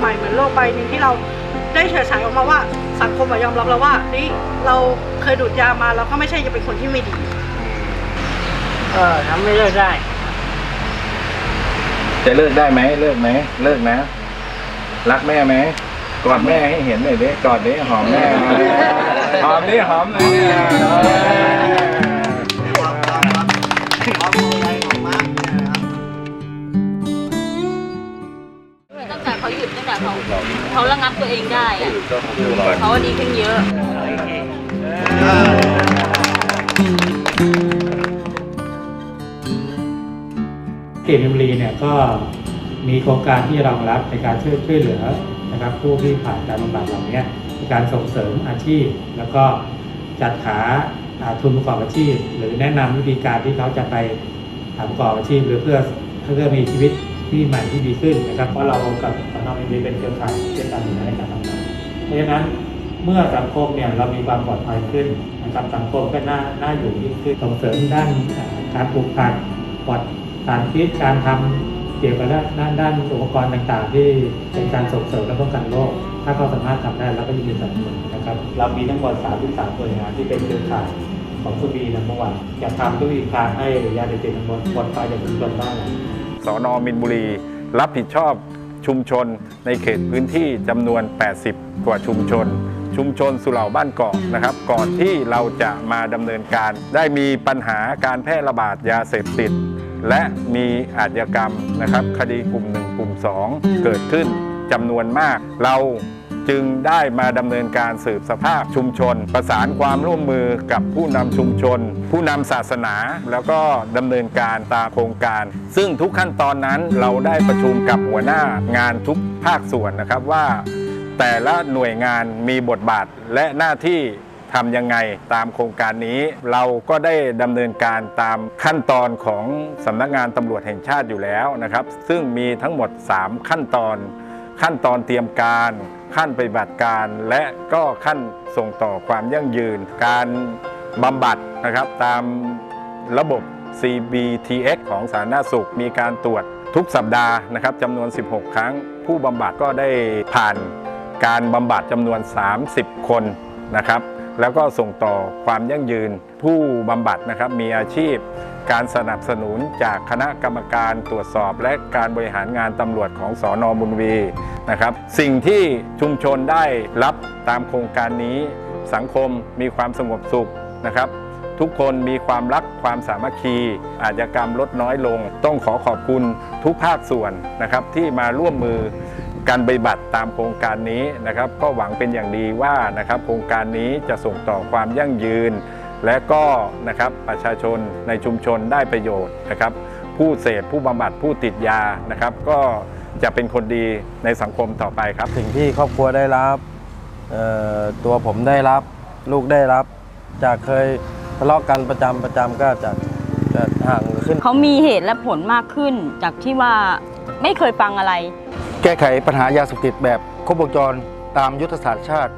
ใหม่เหมือนโลกใบหนึ่งที่เราได้เฉยฉายออกมาว่าสังคมยอมรับเราว่าเฮ้ยเราเคยดูดยามาเราก็ไม่ใช่จะเป็นคนที่ไม่ดีก็ทำไม่เลิกได้ จะเลิกได้ไหมเลิกไหมเลิกนะ รักแม่ไหมกอดแม่ให้เห็นหน่อยดิกอดดิหอมแม่หอมดิหอมหน่อย เขาเขาระงับตัวเองได้อะเขาดีขึ้นเยอะ เขตมินบุรีเนี่ยก็มีโครงการที่รองรับในการช่วยช่วยเหลือนะครับผู้ที่ผ่านการบำบัดเหล่านี้ในการส่งเสริมอาชีพ แล้วก็จัดหาาทุนประกอบอาชีพ หรือแนะนำวิธีการที่เขาจะไปประกอบอาชีพ หรือเพื่อเพื่อมีชีวิตที่ใหม่ที่ดีขึ้นนะครับเพราะเรากับ สนมินบุรีเป็นเครือข่ายเช่นกันในการทำงานเพราะฉะนั้นเมื่อสังคมเนี่ยเรามีความปลอดภัยขึ้นนะครับสังคมก็น่าน่าอยู่ยิ่งขึ้นส่งเสริมด้านการปลูกผักปลอดสารพิษการทำเกี่ยวกับด้านด้านอุปกรณ์ต่างๆ ที่เป็นการส่งเสริมและป้องกันโรคถ้าเขาสามารถทำได้เราก็ยินดีสนับสนุนนะครับ เรามีทั้งหมด33หน่วยงานที่เป็นเครือข่ายของสุบีนัมเบอวันจะทำด้วยการให้ยาเสพติดทั้งหมดปลอดภัยจากชุมชนบ้านเราสอนอมินบุรี รับผิดชอบ ชุมชนในเขตพื้นที่จำนวน 80 กว่าชุมชน ชุมชนสุเหร่าบ้านเกาะนะครับ ก่อนที่เราจะมาดำเนินการ ได้มีปัญหาการแพร่ระบาดยาเสพติด และมีอาชญากรรมนะครับ คดีกลุ่ม 1 กลุ่ม 2 เกิดขึ้นจำนวนมากเรา จึงได้มาดำเนินการสืบสภาพชุมชน ประสานความร่วมมือกับผู้นำชุมชน ผู้นำศาสนา แล้วก็ดำเนินการตามโครงการ ซึ่งทุกขั้นตอนนั้นเราได้ประชุมกับหัวหน้างานทุกภาคส่วนนะครับว่า แต่ละหน่วยงานมีบทบาทและหน้าที่ทำยังไงตามโครงการนี้เราก็ได้ดำเนินการตามขั้นตอนของสำนักงานตำรวจแห่งชาติอยู่แล้วนะครับ ซึ่งมีทั้งหมด 3 ขั้นตอน ขั้นตอนเตรียมการ ขั้นปฏิบัติการ และก็ขั้นส่งต่อความยั่งยืน การบำบัดนะครับตามระบบ CBTX ของสาธารณสุข มีการตรวจทุกสัปดาห์นะครับจำนวน 16 ครั้ง ผู้บำบัดก็ได้ผ่านการบำบัดจำนวน 30 คนนะครับ แล้วก็ส่งต่อความยั่งยืน ผู้บำบัดนะครับมีอาชีพ การสนับสนุนจากคณะกรรมการตรวจสอบ และการบริหารงานตำรวจของสอนอบุญวีนะครับ สิ่งที่ชุมชนได้รับตามโครงการนี้ สังคมมีความสงบสุขนะครับทุกคนมีความรักความสามัคคี อาชญากรรมลดน้อยลง ต้องขอขอบคุณทุกภาคส่วนนะครับ ที่มาร่วมมือการปฏิบัติตามโครงการนี้นะครับ ก็หวังเป็นอย่างดีว่านะครับ โครงการนี้จะส่งต่อความยั่งยืน และก็นะครับประชาชนในชุมชนได้ประโยชน์นะครับผู้เสพผู้บำบัดผู้ติดยานะครับ ก็จะเป็นคนดีในสังคมต่อไปครับ สิ่งที่ครอบครัวได้รับเอ่อตัวผมได้รับลูกได้รับ จากเคยทะเลาะกันประจำประจำก็จะจะห่างขึ้นเขามีเหตุและผลมากขึ้น จากที่ว่าไม่เคยฟังอะไร แก้ไขปัญหายาเสพติดแบบครบวงจรตามยุทธศาสตร์ชาติ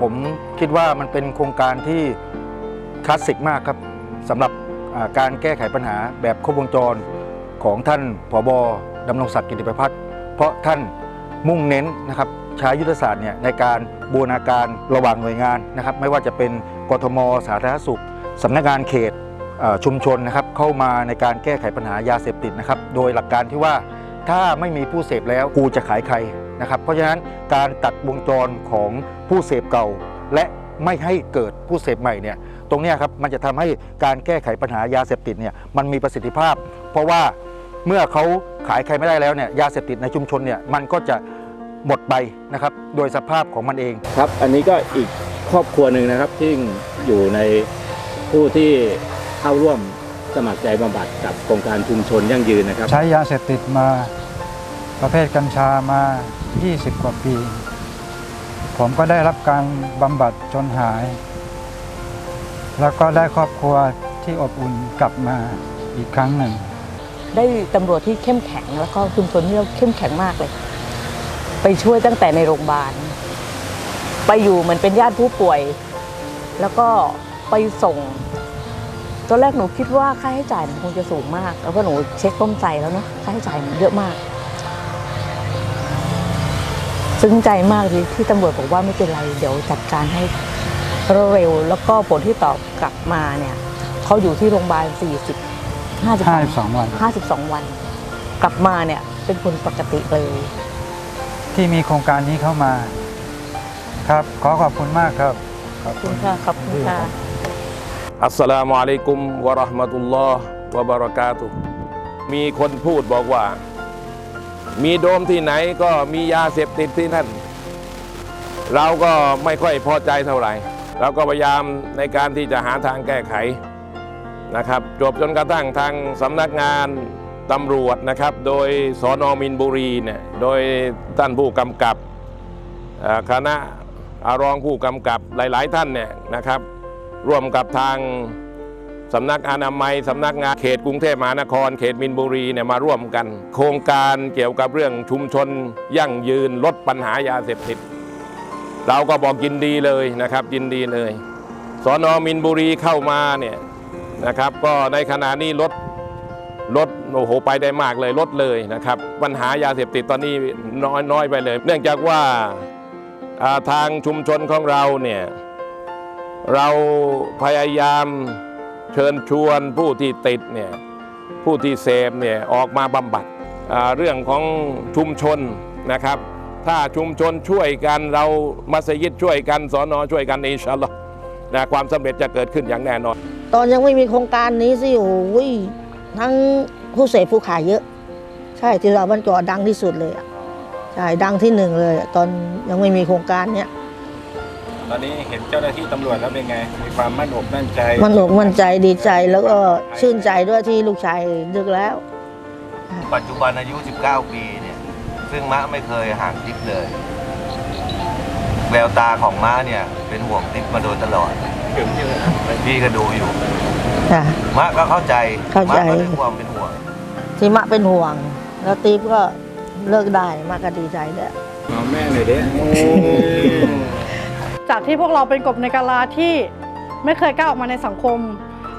ผมคิดว่ามันเป็นโครงการที่ คลาสสิกมากครับสำหรับการแก้ไขปัญหาแบบครบวงจรของท่านผบดำรงศักดิ์กิติประพัฒน์เพราะท่านมุ่งเน้นนะครับใช้ยุทธศาสตร์เนี่ยในการบูรณาการระหว่างหน่วยงานนะครับ ไม่ว่าจะเป็นกทม สาธารณสุขสำนักงานเขตชุมชนนะครับเข้ามาในการแก้ไขปัญหายาเสพติดนะครับ โดยหลักการที่ว่าถ้าไม่มีผู้เสพแล้วกูจะขายใครนะครับ เพราะฉะนั้นการตัดวงจรของผู้เสพเก่า และไม่ให้เกิดผู้เสพใหม่เนี่ย ตรงเนี้ยครับมันจะทำให้การแก้ไขปัญหายาเสพติดเนี่ยมันมีประสิทธิภาพ เพราะว่าเมื่อเขาขายใครไม่ได้แล้วเนี่ยยาเสพติดในชุมชนเนี่ยมันก็จะหมดไปนะครับโดยสภาพของมันเองครับ อันนี้ก็อีกครอบครัวหนึ่งนะครับที่อยู่ในผู้ที่เข้าร่วมสมัครใจบำบัดกับโครงการชุมชนยั่งยืนนะครับ ใช้ยาเสพติดมาประเภทกัญชามา 20 กว่าปี ผมก็ได้รับการบำบัดจนหาย แล้วก็ได้ครอบครัวที่อบอุ่นกลับมาอีกครั้งหนึ่ง ได้ตำรวจที่เข้มแข็งแล้วก็ชุมชนที่เราเข้มแข็งมากเลย ไปช่วยตั้งแต่ในโรงพยาบาล ไปอยู่เหมือนเป็นญาติผู้ป่วย แล้วก็ไปส่งตอนแรกหนูคิดว่าค่าใช้จ่ายมันคงจะสูงมาก แล้วก็หนูเช็คต้มใจแล้วเนาะค่าใช้จ่ายมันเยอะมาก ซึ้งใจมากที่ที่ตำรวจบอกว่าไม่เป็นไร เดี๋ยวจัดการให้ เร็วๆแล้วก็ผลที่ตอบกลับมาเนี่ยเขาอยู่ที่โรงพยาบาล40 52 52 วัน 52 วัน กลับมาเนี่ยเป็นคนปกติเลย ที่มีโครงการนี้เข้ามา ครับ ขอขอบคุณมากครับ ขอบขอบคุณค่ะขอบคุณค่ะอัสสลามุอะลัยกุมวะเราะห์มะตุลลอฮ์วะบะเราะกาตุฮ์มีคนพูดบอกว่า มีโดมที่ไหนก็มียาเสพติดที่นั่น เราก็ไม่ค่อยพอใจเท่าไหร่ เราก็พยายามในการที่จะหาทางแก้ไขนะครับจบจนกระทั่งทางสำนักงานตำรวจนะครับ โดยสอนอมินบุรีเนี่ยโดยท่านผู้กำกับคณะอารองผู้กำกับหลาย ๆ ท่านเนี่ยนะครับ ร่วมกับทางสำนักอนามัยสำนักงานเขตกรุงเทพมหานคร เขตมินบุรีเนี่ยมาร่วมกัน โครงการเกี่ยวกับเรื่องชุมชนยั่งยืนลดปัญหายาเสพติด เราก็บอกยินดีเลยนะครับยินดีเลยสอนอมินบุรีเข้ามาเนี่ยนะครับ ก็ในขณะนี้ลดลดโอ้โหไปได้มากเลยลดเลยนะครับ ปัญหายาเสพติดตอนนี้น้อยน้อยไปเลย เนื่องจากว่าาทางชุมชนของเราเนี่ยเราพยายามเชิญชวนผู้ที่ติดเนี่ยผู้ที่เสพเนี่ยออกมาบำบัดเรื่องของชุมชนนะครับ ถ้าชุมชนช่วยกันเรามัสยิดช่วยกันสอนอช่วยกันอินชาอัลลอฮ์นะความสำเร็จจะเกิดขึ้นอย่างแน่นอน ตอนยังไม่มีโครงการนี้สิโอ้โหทั้งผู้เสพผู้ขายเยอะ ใช่ที่เราบ้านเกาะดังที่สุดเลยอะใช่ดังที่หนึ่งเลยอะตอนยังไม่มีโครงการเนี้ยตอนนี้เห็นเจ้าหน้าที่ตำรวจแล้วเป็นไง มีความมั่นอกมั่นใจ มันอกมั่นใจดีใจแล้วก็ชื่นใจด้วยที่ลูกชายดึกแล้ว ปัจจุบันอายุ 19 ปีเนี่ย ซึ่งมะไม่เคยห่างทิพย์เลย แววตาของม้าเนี่ย เป็นห่วงทิพย์มาโดยตลอดพี่ก็ดูอยู่ค่ะ มะก็เข้าใจเข้าใจ มะก็ด้วยความเป็นห่วง ที่มะเป็นห่วง แล้วติ๊บก็เลิกได้มะก็ดีใจด้วย เอาแม่หน่อยเด้ จากที่พวกเราเป็นกบในกาลาที่ไม่เคยกล้าออกมาในสังคม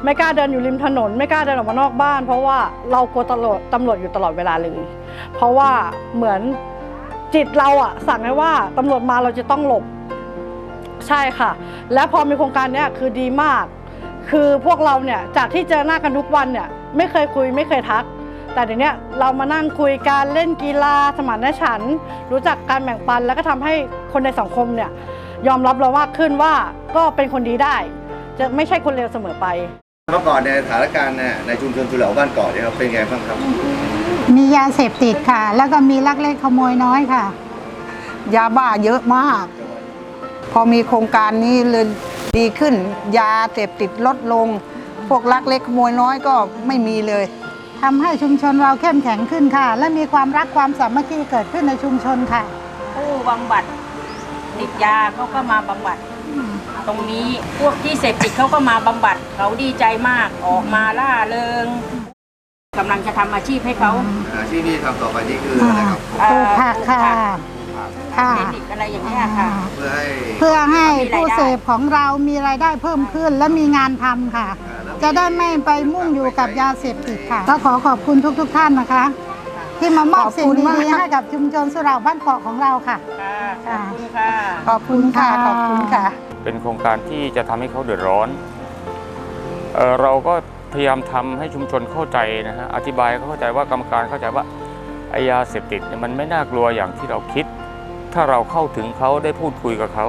ไม่กล้าเดินอยู่ริมถนน ไม่กล้าเดินออกมานอกบ้าน เพราะว่าเรากลัวตำรวจตำรวจอยู่ตลอดเวลาเลย เพราะว่าเหมือนจิตเราอะสั่งให้ว่าตำรวจมาเราจะต้องหลบ ใช่ค่ะ และพอมีโครงการเนี้ยคือดีมาก คือพวกเราเนี่ยจากที่เจอหน้ากันทุกวันเนี่ยไม่เคยคุยไม่เคยทัก แต่เดี๋ยวนี้เรามานั่งคุยกันเล่นกีฬาสมานฉันท์รู้จักการแบ่งปัน แล้วก็ทำให้คนในสังคมเนี่ยยอมรับเรามากขึ้นว่าก็เป็นคนดีได้ จะไม่ใช่คนเลวเสมอไป เมื่อก่อนในสถานการณ์เนี่ยในชุมชนสุเหร่าบ้านเกาะเนี่ยครับเป็นไงบ้างครับมียาเสพติดค่ะ แล้วก็มีลักเล็กขโมยน้อยค่ะ ยาบ้าเยอะมาก พอมีโครงการนี้เลยดีขึ้น ยาเสพติดลดลง พวกลักเล็กขโมยน้อยก็ไม่มีเลยทำให้ชุมชนเราเข้มแข็งขึ้นค่ะ และมีความรักความสามัคคีเกิดขึ้นในชุมชนค่ะ ผู้บำบัดติดยาเขาก็มาบำบัด ตรงนี้ พวกที่เสพติดเขาก็มาบำบัดเขาดีใจมากออกมาล่าเริงกำลังจะทำอาชีพให้เขาอาชีพที่ทำต่อไปนี่คืออะไรครับเอ่อปลูกผักค่ะค่ะเทคนิคอะไรอย่างเงี้ยค่ะ เพื่อให้เพื่อให้มีรายได้ผู้เสพของเรามีรายได้เพิ่มขึ้นและมีงานทำค่ะ จะได้ไม่ไปมุ่งอยู่กับยาเสพติดค่ะก็ขอขอบคุณทุกๆทท่านนะคะ ที่มามอบสิ่งดีๆให้กับชุมชนสุเหราบ้านเกาะของเราค่ะค่ะขอบคุณค่ะ ขอบคุณค่ะขอบคุณค่ะ เป็นโครงการที่จะทำให้เขาเดือดร้อนเอ่อเราก็พยายามทำให้ชุมชนเข้าใจนะฮะอธิบายให้เขาเข้าใจว่ากรรมการเข้าใจว่าไอยาเสพติดเนี่ยมันไม่น่ากลัวอย่างที่เราคิด ถ้าเราเข้าถึงเขาได้พูดคุยกับเขา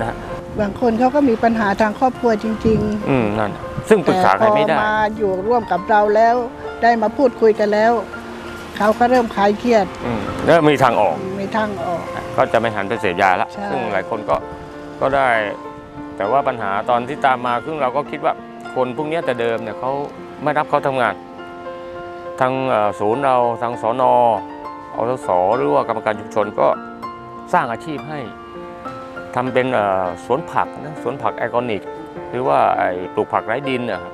นะฮะบางคนเขาก็มีปัญหาทางครอบครัวจริงอืมนั่นซึ่งๆปรึกษาใครไม่ได้แต่พอมาอยู่ร่วมกับเราแล้ว ได้มาพูดคุยกันแล้วเขาก็เริ่มคลายเครียดอืมแล้วมีทางออก มีทางออก ก็จะไม่หันไปเสพยาละใช่ซึ่งหลายคนก็ ก็ได้ แต่ว่าปัญหาตอนที่ตามมาซึ่งเราก็คิดว่าคนพวกนี้แต่เดิมเนี่ยเขาไม่รับเขาทำงาน ทางศูนย์เราทางสอนออสสหรือว่ากรรมการชุมชนก็สร้างอาชีพให้ทำเป็นสวนผักนะสวนผักแอร์แกนิก หรือว่าไอ้ปลูกผักไร้ดินนะครับ